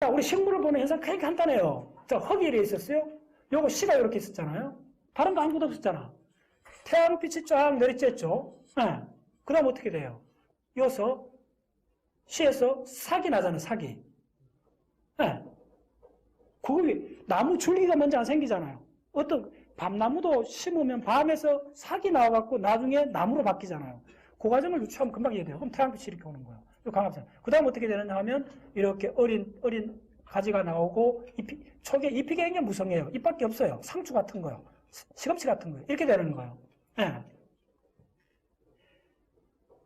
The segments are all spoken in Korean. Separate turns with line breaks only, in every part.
자, 우리 식물을 보는 현상 그렇게 간단해요. 자, 흙이 이래 있었어요. 요거 씨가 이렇게 있었잖아요. 다른 거 아무것도 없었잖아. 태양빛이 쫙 내리쬐죠. 예. 그 다음 어떻게 돼요? 이어서 씨에서 삭이 나잖아요, 삭이. 예. 그게 나무 줄기가 먼저 안 생기잖아요. 어떤 밤나무도 심으면 밤에서 삭이 나와갖고 나중에 나무로 바뀌잖아요. 그 과정을 유추하면 금방 이해돼요. 그럼 태양빛이 이렇게 오는 거예요. 이 강압선. 그 다음 어떻게 되느냐 하면 이렇게 어린, 어린 가지가 나오고 잎이, 초기에 잎이 굉장히 무성해요. 잎밖에 없어요. 상추 같은 거요. 시- 시금치 같은 거요. 이렇게 되는 거예요. 예.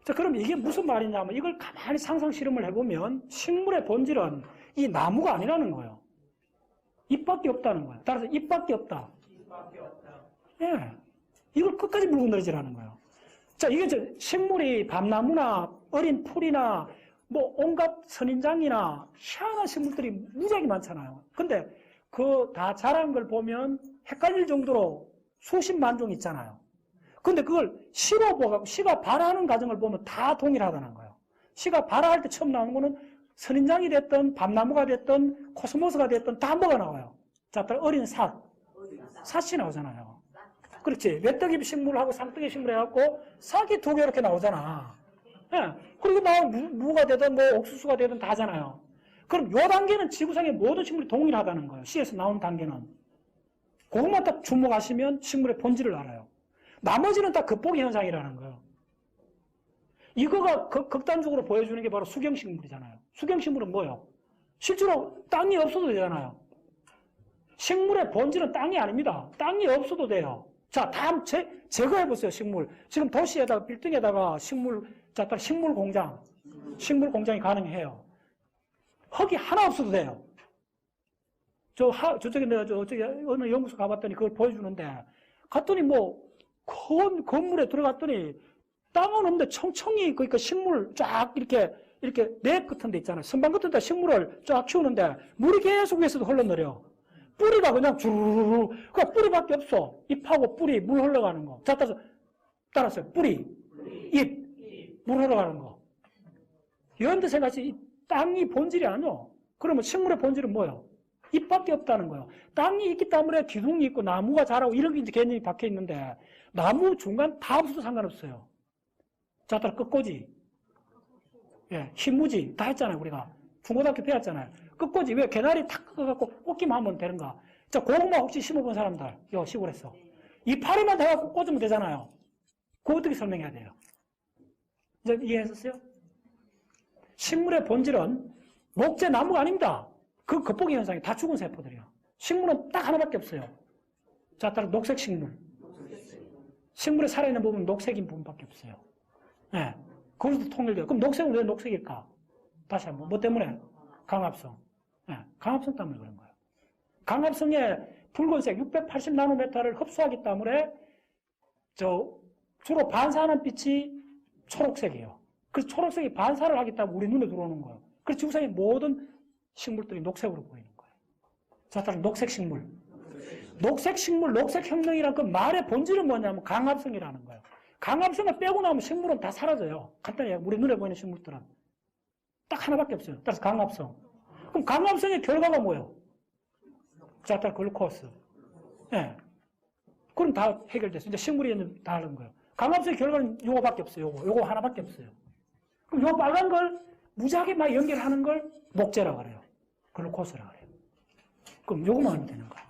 자, 그럼 이게 무슨 말이냐면 이걸 가만히 상상 실험을 해보면 식물의 본질은 이 나무가 아니라는 거예요. 잎밖에 없다는 거예요. 따라서 잎밖에 없다. 예. 이걸 끝까지 물고 늘어지라는 거예요. 자, 이게 저 식물이 밤나무나 어린 풀이나 뭐 온갖 선인장이나 희한한 식물들이 무지하게 많잖아요. 근데 그 다 자란 걸 보면 헷갈릴 정도로 수십만 종 있잖아요. 근데 그걸 시로 보고 시가 발화하는 과정을 보면 다 동일하다는 거예요. 시가 발화할 때 처음 나오는 거는 선인장이 됐든 밤나무가 됐든 코스모스가 됐든 다 뭐가 나와요. 자, 따라 어린 삿, 삿이 나오잖아요. 그렇지. 메뚜기 식물하고 상뚜기 식물 해갖고 싹이 두 개 이렇게 나오잖아. 예. 그리고 나 무, 무가 되든 뭐 옥수수가 되든 다잖아요. 그럼 요 단계는 지구상의 모든 식물이 동일하다는 거예요. 씨에서 나온 단계는. 그것만 딱 주목하시면 식물의 본질을 알아요. 나머지는 다 극복 현상이라는 거예요. 이거가 극, 극단적으로 보여주는 게 바로 수경식물이잖아요. 수경식물은 뭐예요? 실제로 땅이 없어도 되잖아요. 식물의 본질은 땅이 아닙니다. 땅이 없어도 돼요. 자, 다음 제, 제거해보세요, 식물. 지금 도시에다가, 빌딩에다가 식물, 자, 따라 식물 공장, 식물 공장이 가능해요. 흙이 하나 없어도 돼요. 저, 하, 저쪽에 내가 저쪽에 어느 연구소 가봤더니 그걸 보여주는데, 갔더니 뭐, 건, 건물에 들어갔더니, 땅은 없는데 청청이, 그러니까 식물 쫙 이렇게, 이렇게 내 같은 데 있잖아요. 선반 같은 데 식물을 쫙 키우는데, 물이 계속 위에서도 흘러내려. 뿌리가 그냥 주르르르, 그 뿌리밖에 없어. 잎하고 뿌리, 물 흘러가는 거. 자, 따라서, 따라서 뿌리, 잎, 물 흘러가는 거. 이런 데 생각하시, 이 땅이 본질이 아니요. 그러면 식물의 본질은 뭐예요? 잎밖에 없다는 거예요. 땅이 있기 때문에 기둥이 있고 나무가 자라고 이런 게 이제 개념이 박혀 있는데, 나무 중간 다 없어도 상관없어요. 자, 따라 끝꽂이. 예, 흰무지 다 했잖아요, 우리가. 중고등학교 배웠잖아요. 끝꽂이 왜 개나리 탁 꺾어갖고 꽂기만 하면 되는가? 자, 고구마 혹시 심어본 사람들, 요 시골에서. 이파리만 대갖고 꽂으면 되잖아요. 그거 어떻게 설명해야 돼요? 이제 이해하셨어요? 식물의 본질은 목재 나무가 아닙니다. 그 겉보기 현상이 다 죽은 세포들이에요. 식물은 딱 하나밖에 없어요. 자, 따라 녹색 식물. 식물에 살아있는 부분은 녹색인 부분밖에 없어요. 예. 그것도 통일돼요. 그럼 녹색은 왜 녹색일까? 다시 한번. 뭐 때문에? 강합성. 예. 강합성 때문에 그런 거예요. 강합성의 붉은색 680 나노메타를 흡수하기 때문에 저 주로 반사하는 빛이 초록색이에요. 그래서 초록색이 반사를 하기 때문에 우리 눈에 들어오는 거예요. 그래서 지구상의 모든 식물들이 녹색으로 보이는 거예요. 자, 따라 녹색 식물. 녹색 식물, 녹색 혁명이란 그 말의 본질은 뭐냐면 강합성이라는 거예요. 강합성을 빼고 나면 식물은 다 사라져요. 간단히 우리 눈에 보이는 식물들은. 딱 하나밖에 없어요. 따라서 강합성. 그럼 강합성의 결과가 뭐예요? 자, 따라 글루코스. 예. 그럼 다 해결됐어요. 이제 식물이 다 하는 거예요. 강합성의 결과는 요거밖에 없어요. 요거. 요거 하나밖에 없어요. 그럼 요 빨간 걸 무지하게 막 연결하는 걸 목재라고 그래요. 글루코스라고 그래요. 그럼 요거만 하면 되는 거예요.